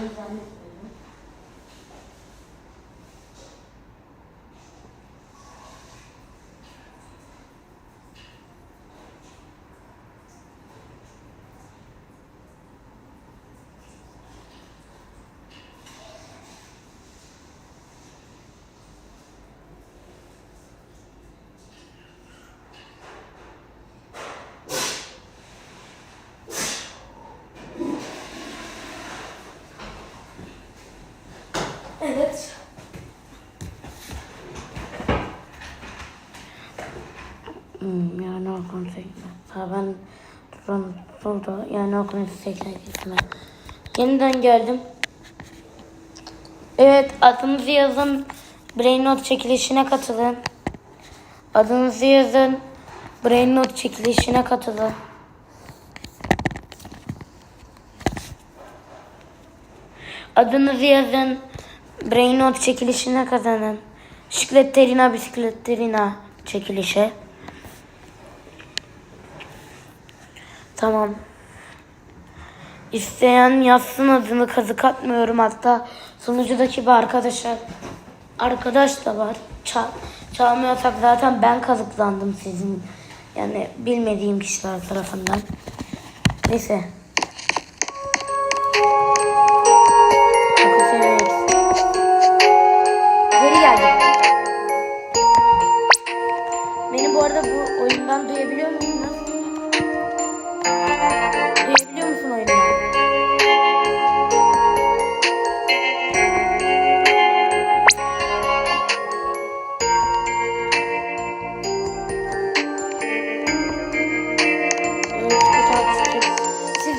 angewandt wird. Hmm, yani okul sekme. Ha ben son solda yani okul sekme gitme. Yeniden geldim. Evet adınızı yazın. Brain Note çekilişine katılın. Adınızı yazın. Brain Note çekilişine katılın. Adınızı yazın. Brain Note çekilişine kazanın. Bisikletlerina bisikletlerina çekilişe. Tamam. İsteyen yazsın adını kazık atmıyorum hatta sunucudaki bir arkadaşa arkadaş da var. Ça çalmıyorsak zaten ben kazıklandım sizin yani bilmediğim kişiler tarafından. Neyse.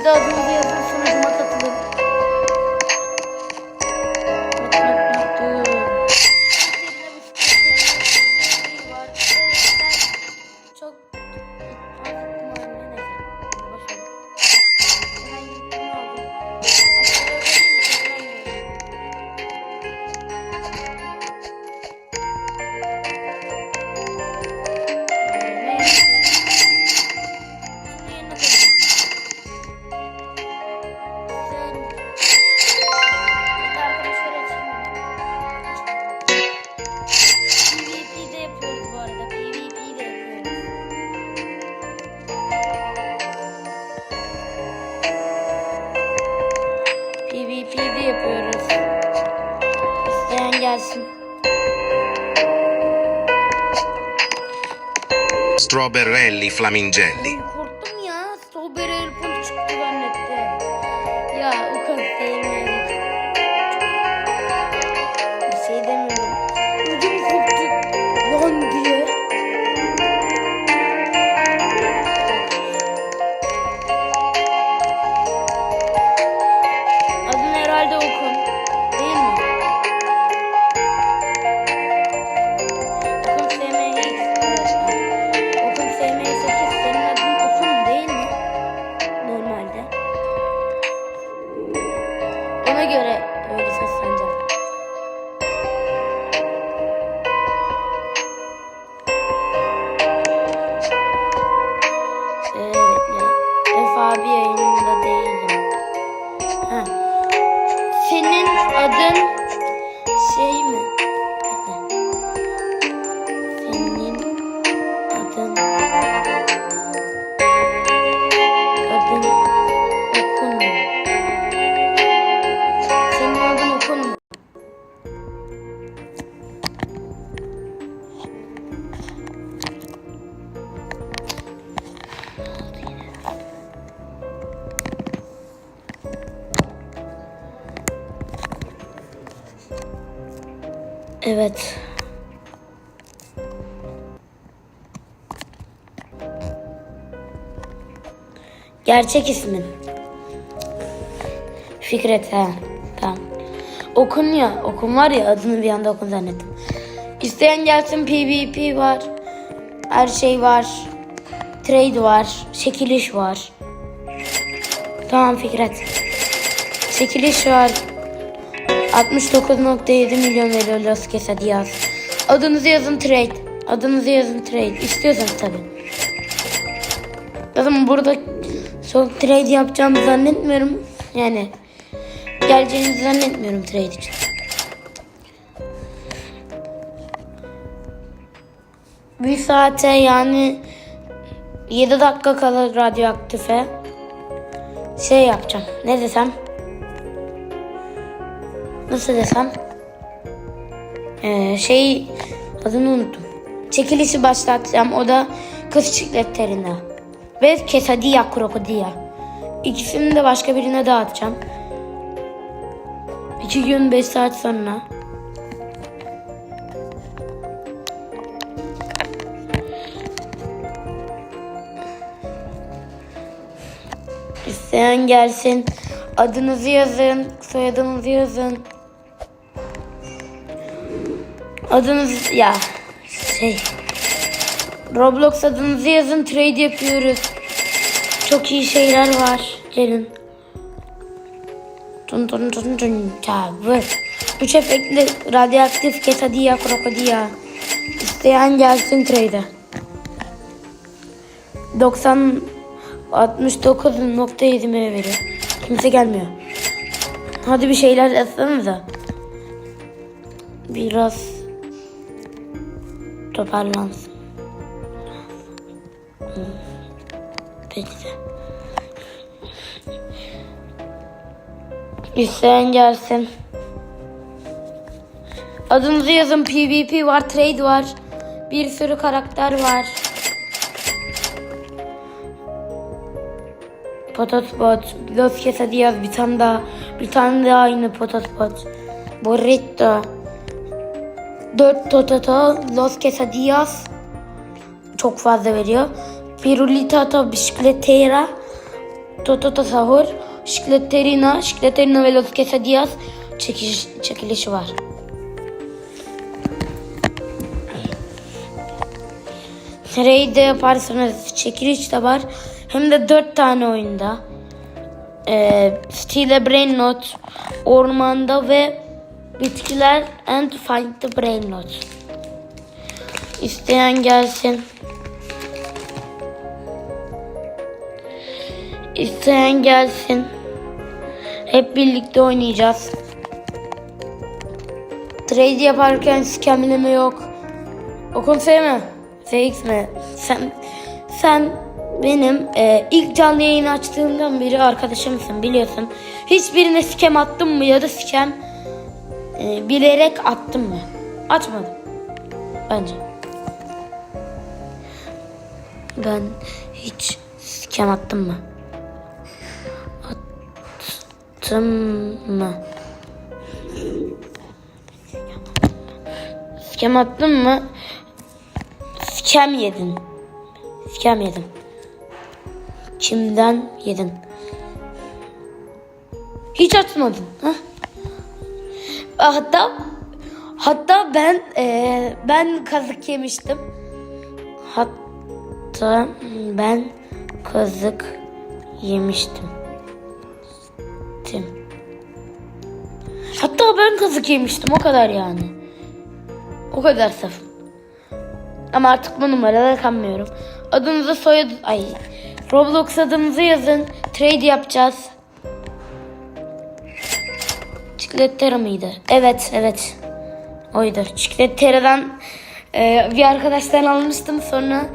Siz de adınızı gelsin. Strawberrelli flamingelli. Gerçek ismin. Fikret ha. Tamam. Okun ya. Okun var ya adını bir anda okun zannettim. İsteyen gelsin PvP var. Her şey var. Trade var. Çekiliş var. Tamam Fikret. Çekiliş var. 69.7 milyon veriyor Los Quesadillas. Adınızı yazın trade. Adınızı yazın trade. İstiyorsanız tabii. Zaten burada çok trade yapacağımı zannetmiyorum. Yani geleceğinizi zannetmiyorum trade için. Bir saate yani 7 dakika kala radyoaktife şey yapacağım. Ne desem? Nasıl desem? Ee, şey adını unuttum. Çekilişi başlatacağım. O da kız çikletlerine ve Kesadiya Kropadiya. İkisini de başka birine dağıtacağım. İki gün beş saat sonra. İsteyen gelsin. Adınızı yazın, soyadınızı yazın. Adınız ya şey Roblox adınızı yazın trade yapıyoruz. Çok iyi şeyler var. Gelin. Tun tun tun tun tavır. Üç efektli radyoaktif kesadiya krokodiya. İsteyen gelsin trade'e. 90 69.7 mi veriyor? Kimse gelmiyor. Hadi bir şeyler yazsanıza. Biraz toparlansın. Peki İsteyen gelsin. Adınızı yazın. PvP var, trade var. Bir sürü karakter var. Pototbot, Los Quesadillas bir tane daha. Bir tane daha aynı Pototbot. Burrito. Dört Tototo, Los Quesadillas. Çok fazla veriyor. Pirulito, Bisikletera. Tototo Sahur. Şikleterina, Şikleterina ve Los Quesadillas çekiliş, çekilişi var. De yaparsanız çekiliş de var. Hem de dört tane oyunda. Ee, Steal a Brain Not, Ormanda ve Bitkiler and Find the Brain Not. İsteyen gelsin. İsteyen gelsin. Hep birlikte oynayacağız. Trade yaparken scamleme yok. Okul mi? FX mi? Sen sen benim e, ilk canlı yayın açtığımdan beri arkadaşımsın biliyorsun. Hiçbirine scam attım mı ya da scam e, bilerek attım mı? Atmadım. Bence. Ben hiç scam attım mı? Attım mı? Scam attın mı? Scam yedin. Scam yedim. Kimden yedin? Hiç atmadın. Ha? Hatta hatta ben eee, ben kazık yemiştim. Hatta ben kazık yemiştim. Hatta ben kazık yemiştim o kadar yani. O kadar saf. Ama artık bu numaralara kanmıyorum. Adınızı soyad... Ay. Roblox adınızı yazın. Trade yapacağız. Çiklettera mıydı? Evet, evet. Oydu. Çiklettera'dan e, bir arkadaştan almıştım. Sonra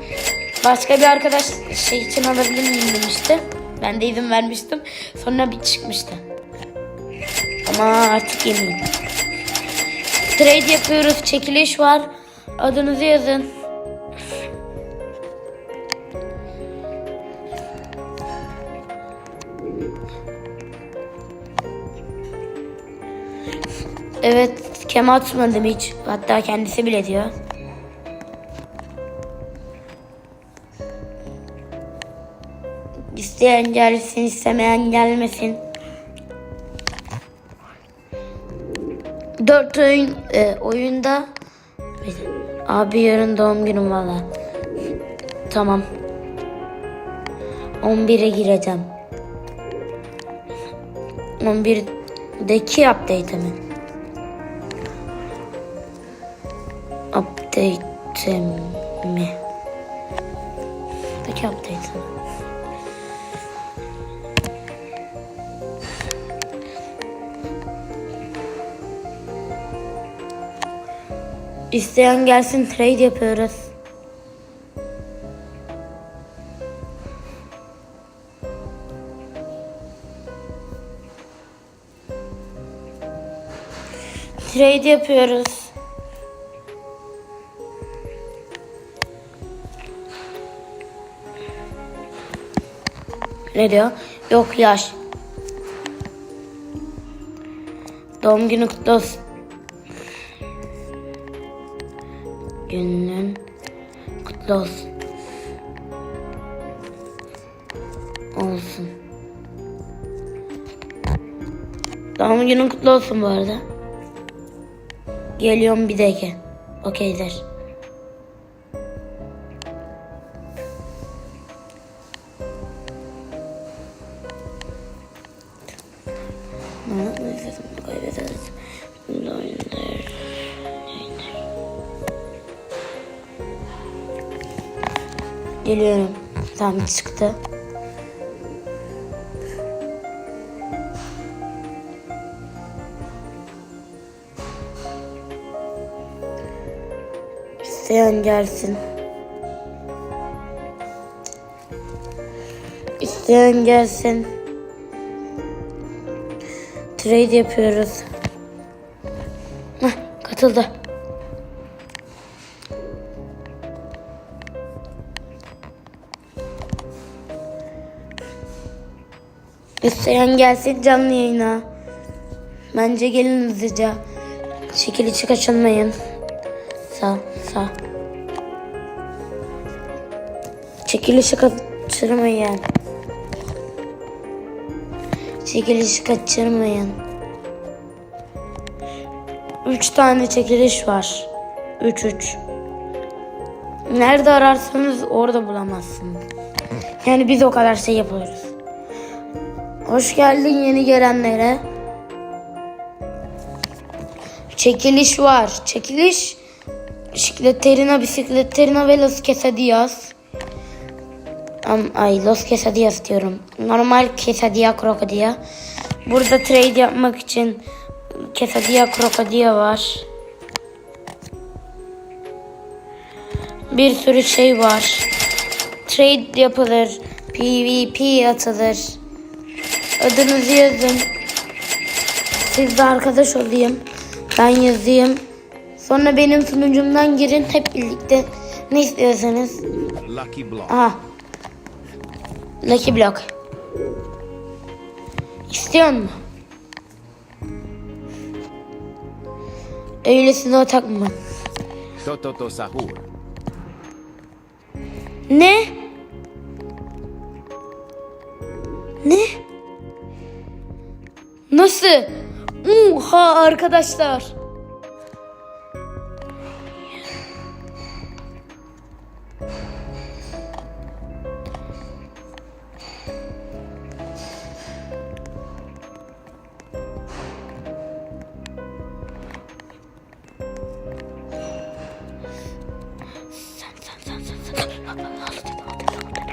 başka bir arkadaş şey için alabilir miyim demişti. Ben de izin vermiştim. Sonra bir çıkmıştı. Ama artık yemiyorum. Trade yapıyoruz. Çekiliş var. Adınızı yazın. Evet, kem atmadım hiç. Hatta kendisi bile diyor. İsteyen gelsin, istemeyen gelmesin. Dört oyun e, oyunda abi yarın doğum günüm valla. Tamam. 11'e gireceğim. 11'deki update mi? Update mi? Deki update mi? İsteyen gelsin trade yapıyoruz. Trade yapıyoruz. Ne diyor? Yok yaş. Doğum günü kutlu olsun. günün kutlu olsun. Olsun. Doğum günün kutlu olsun bu arada. Geliyorum bir dahaki. Okeydir. Geliyorum. Tamam çıktı. İsteyen gelsin. İsteyen gelsin. Trade yapıyoruz. Heh, katıldı. İsteyen gelsin canlı yayına. Bence gelin hızlıca. Çekilişi kaçınmayın. Sağ, sağ. Çekilişi kaçırmayın. Çekilişi kaçırmayın. Üç tane çekiliş var. Üç üç. Nerede ararsanız orada bulamazsınız. Yani biz o kadar şey yapıyoruz. Hoş geldin yeni gelenlere. Çekiliş var. Çekiliş bisikletlerine bisikletlerine ve los quesadillas. Ay los quesadillas diyorum. Normal quesadilla krokodilla. Burada trade yapmak için quesadilla krokodilla var. Bir sürü şey var. Trade yapılır. PvP atılır. Adınızı yazın. Siz de arkadaş olayım. Ben yazayım. Sonra benim sunucumdan girin hep birlikte. Ne istiyorsanız. Lucky Block. Aha. Lucky Block. İstiyor musun? Öylesine takma. Tototo Sahur. Ne? Ne? Nasıl? Oha arkadaşlar.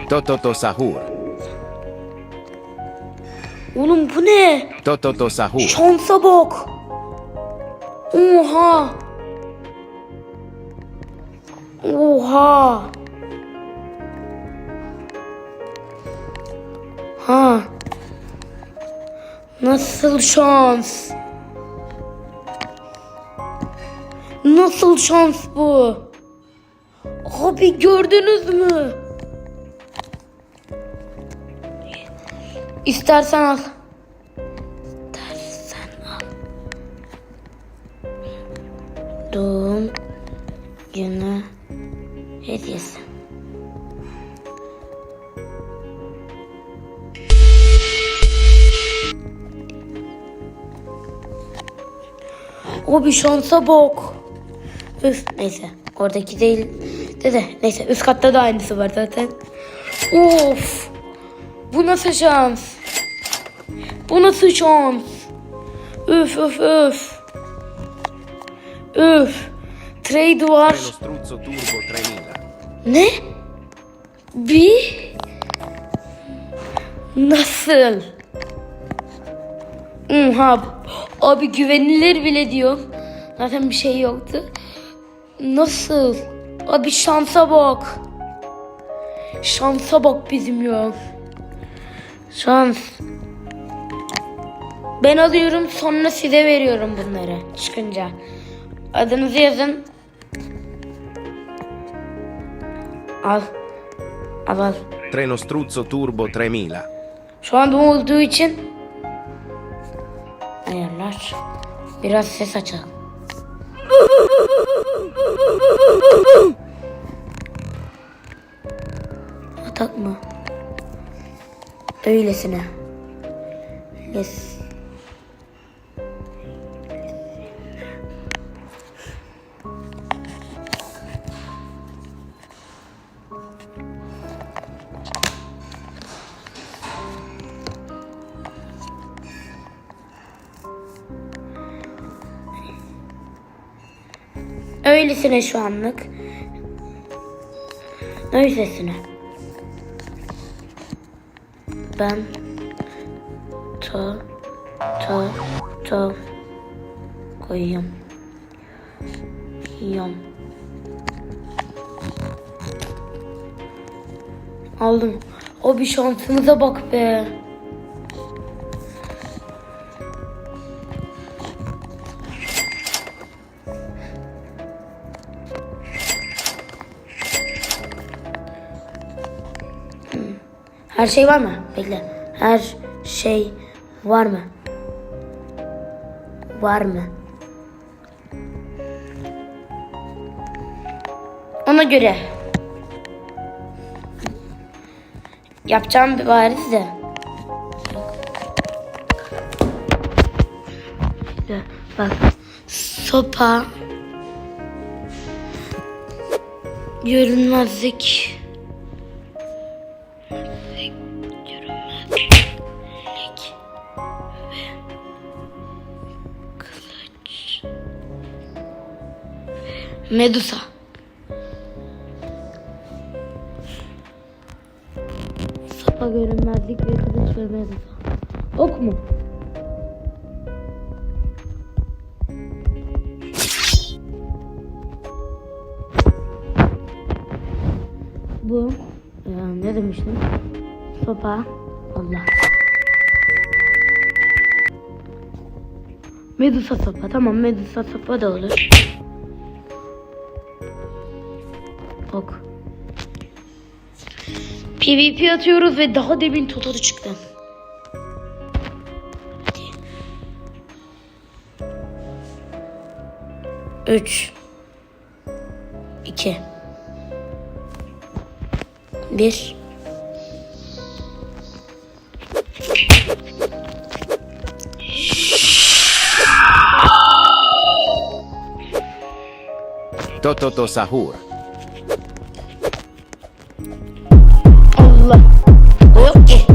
Tototo Sahur. Oğlum bu ne? Tototo Sahur. Şansa bak. Oha. Oha. Ha. Nasıl şans? Nasıl şans bu? Abi gördünüz mü? İstersen al. İstersen al. Doğum günü hediyesi. O bir şansa bak. Üf neyse oradaki değil de de neyse üst katta da aynısı var zaten. Of bu nasıl şans? Bu nasıl şans? Üf üf üf. Üf. Trade var. Treno Struzzo Turbo 3000. Ne? Bir? Nasıl? Oha. Abi güvenilir bile diyor. Zaten bir şey yoktu. Nasıl? Abi şansa bak. Şansa bak bizim ya. Şans. Ben alıyorum sonra size veriyorum bunları çıkınca. Adınızı yazın. Al. Al al. Treno Struzzo Turbo 3000. Şu anda olduğu için ayarlar. Biraz ses açalım. Atak mı? Öylesine. Yes. Öylesine şu anlık. Öylesine. Ben to to to koyuyorum. Yom. Aldım. O bir şansımıza bak be. Her şey var mı? Bekle. Her şey var mı? Var mı? Ona göre. Yapacağım bir bariz de. Bak. Sopa. Görünmezlik. Medusa. Sopa görünmezlik ve kılıç ve Medusa. Ok mu? Sopa. Allah. Medusa sopa. Tamam Medusa sopa da olur. Ok. PvP atıyoruz ve daha demin Totoro çıktı. Üç. iki, Bir. Tototo Sahur. Allah. O yok ki.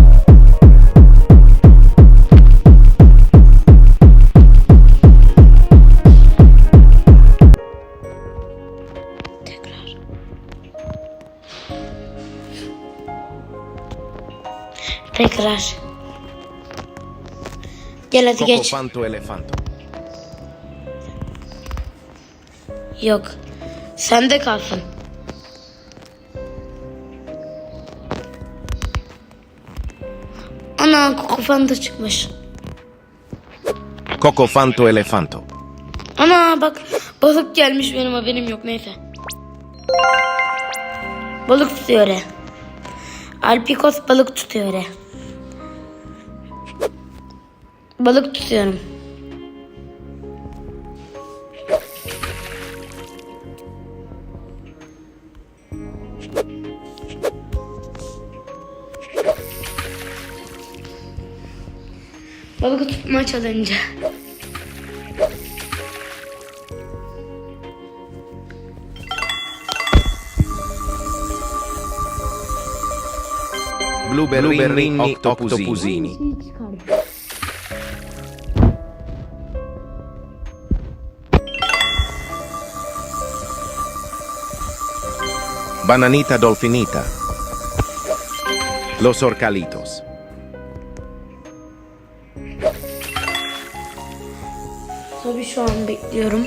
Tekrar. Tekrar. Gel hadi geç. Cocofanto Elefanto. Yok. Sende kalsın. Ana kokofanda çıkmış. Cocofanto Elefanto. Ana bak balık gelmiş benim haberim yok neyse. Balık tutuyor he. Alpikos balık tutuyor he. Balık tutuyorum. maç alınca. Blueberry Octopusini. Bananita Dolfinita. Los Orcalitos. Şu an bekliyorum.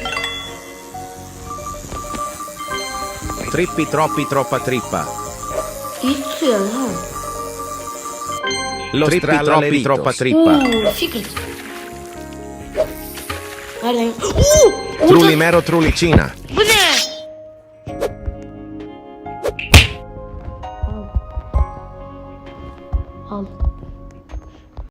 Trippi Troppi Troppa Trippa. İyi tutuyor ha. Los Trippi Troppi Troppa Trippa. Oo, secret. Nereden? Oo, orada- Trullimero Trullicina. Bu ne?